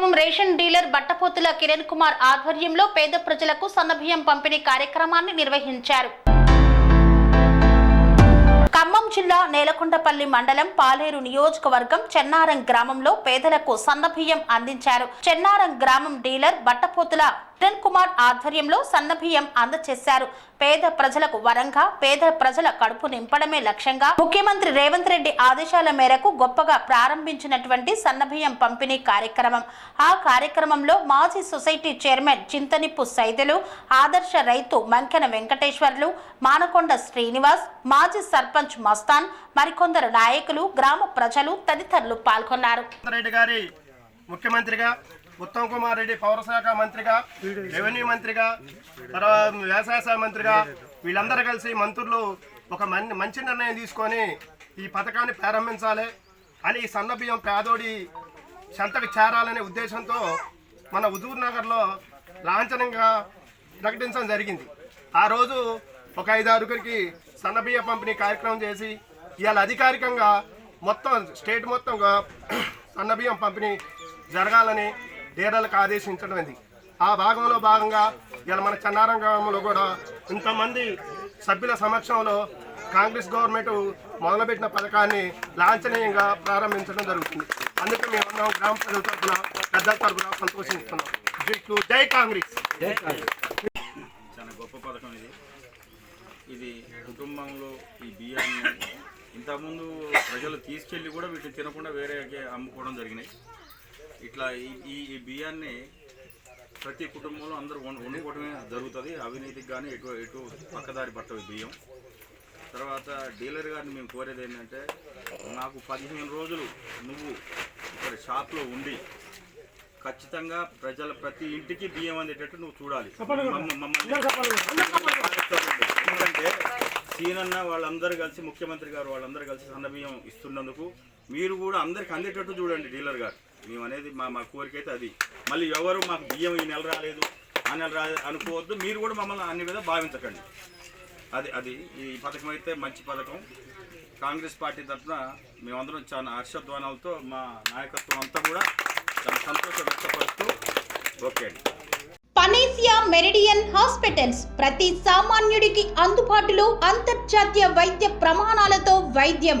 గ్రామం ration dealer Battapothula Kiran Kumar ఆధ్వర్యంలో పేద ప్రజలకు సన్నబియ్యం పంపిణీ కార్యక్రమాన్ని నిర్వహించారు. ఖమ్మం జిల్లా నేలకొండపల్లి మండలం పాలేరు నియోజకవర్గం చెన్నారం గ్రామంలో పేదలకు సన్నబియ్యం అందించారు. చెన్నారం గ్రామం డీలర్ బట్టపోతుల కిరణ్ కుమార్ ఆధ్వర్యంలో సన్నబియ్యం అందజేశారు పేద ప్రజలకు వరంగా పేద ప్రజల కడుపు నింపడమే లక్ష్యంగా ముఖ్యమంత్రి రేవంత్ రెడ్డి ఆదేశాల మేరకు గొప్పగా ప్రారంభించినటువంటి సన్నబియ్యం పంపిణీ కార్యక్రమం. ఆ కార్యక్రమంలో మాజీ సొసైటీ చైర్మన్ చింతనిప్పు సైదులు ఆదర్శ రైతు మంకెన వెంకటేశ్వర్లు మానకొండ శ్రీనివాస్ మాజీ సర్పంచ్ మస్తాన్ మరికొందరు నాయకులు గ్రామ ప్రజలు తదితరులు పాల్గొన్నారు. ముఖ్యమంత్రిగా ఉత్తమ్ కుమార్ రెడ్డి పౌరశాఖ మంత్రిగా రెవెన్యూ మంత్రిగా తర్వాత వ్యవసాయ శాఖ మంత్రిగా వీళ్ళందరూ కలిసి మంత్రులు ఒక మన్- మంచి నిర్ణయం తీసుకొని ఈ పథకాన్ని ప్రారంభించాలి అని ఈ సన్న బియ్యం పేదోడి చెంతకు చేరాలనే ఉద్దేశంతో మన హుజూర్ నగర్లో లాంఛనంగా ప్రకటించడం జరిగింది. ఆ రోజు ఒక ఐదారుగురికి సన్నబియ్య పంపిణీ కార్యక్రమం చేసి ఇవాళ అధికారికంగా మొత్తం స్టేట్ మొత్తంగా సన్నబియ్యం పంపిణీ జరగాలని డీలర్లకు ఆదేశించడం ఇది ఆ భాగంలో భాగంగా ఇవాళ మన చన్నారం గ్రామంలో కూడా ఇంతమంది సభ్యుల సమక్షంలో కాంగ్రెస్ గవర్నమెంట్ మొదలుపెట్టిన పథకాన్ని లాంఛనీయంగా ప్రారంభించడం జరుగుతుంది. అందుకే మేమందరం గ్రామ ప్రజల తరఫున పెద్దల తరఫున సంతోషిస్తున్నాం. జై- జై కాంగ్రెస్. చాలా గొప్ప పథకం ఇది. ఇది కుటుంబంలో ఈ బియ్యాన్ని ఇంతకుముందు ప్రజలు తీసుకెళ్ళి కూడా వీటిని తినకుండా వేరేకి అమ్ముకోవడం జరిగినాయి. ఇట్లా ఈ ఈ- బియ్యాన్ని ప్రతి కుటుంబంలో అందరూ వండు వండుకోవడమే జరుగుతుంది. అవినీతికి కానీ ఎటు ఎటు పక్కదారి పట్టవు బియ్యం. తర్వాత డీలర్ గారిని మేము కోరేది ఏంటంటే నాకు పదిహేను రోజులు నువ్వు ఇక్కడ షాప్లో ఉండి ఖచ్చితంగా ప్రజల ప్రతి ఇంటికి బియ్యం అందేటట్టు నువ్వు చూడాలి. ఎందుకంటే సీనన్న వాళ్ళందరూ కలిసి ముఖ్యమంత్రి గారు వాళ్ళందరూ కలిసి సన్న బియ్యం ఇస్తున్నందుకు మీరు కూడా అందరికి అందేటట్టు చూడండి డీలర్ గారు. మేము అనేది మా మా కోరిక అయితే అది. మళ్ళీ ఎవరు మాకు బియ్యం ఈ నెల రాలేదు ఆ నెల రాలేదు అనుకోవద్దు. మీరు కూడా మమ్మల్ని అన్ని విధంగా భావించకండి. అది అది ఈ పథకం అయితే మంచి పథకం. కాంగ్రెస్ పార్టీ తరఫున మేమందరం చాలా హర్షధ్వానాలతో మా నాయకత్వం అంతా కూడా చాలా సంతోషం వ్యక్తపరుస్తూ ఓకే అండి. పనేసియా మెరిడియన్ హాస్పిటల్స్ ప్రతి సామాన్యుడికి అందుబాటులో అంతర్జాతీయ వైద్య ప్రమాణాలతో వైద్యం.